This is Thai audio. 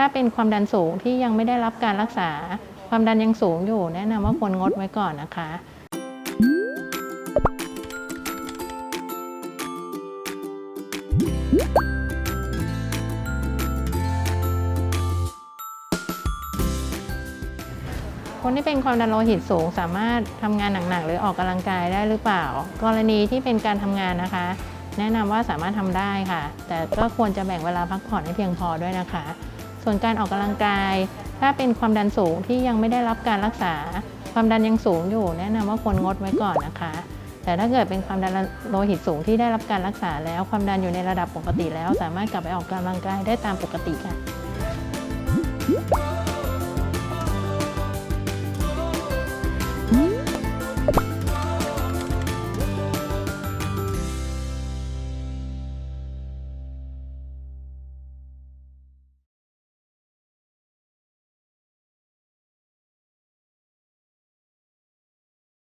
ถ้าเป็นความดันสูงที่ยังไม่ได้รับการรักษา ความดันยังสูงอยู่ แนะนำว่าควรงดไว้ก่อนนะคะคนที่เป็นความดันโลหิตสูงสามารถทำงานหนักๆหรือออกกำลังกายได้หรือเปล่า กรณีที่เป็นการทำงานนะคะ แนะนำว่าสามารถทำได้ค่ะ แต่ก็ควรจะแบ่งเวลาพักผ่อนให้เพียงพอด้วยนะคะ ส่วนการออกกำลังกาย ถ้าเป็นความดันสูงที่ยังไม่ได้รับการรักษา ความดันยังสูงอยู่ แนะนำว่าควรงดไว้ก่อนนะคะ แต่ถ้าเกิดเป็นความดันโลหิตสูงที่ได้รับการรักษาแล้ว ความดันอยู่ในระดับปกติแล้ว สามารถกลับไปออกกำลังกายได้ตามปกติค่ะ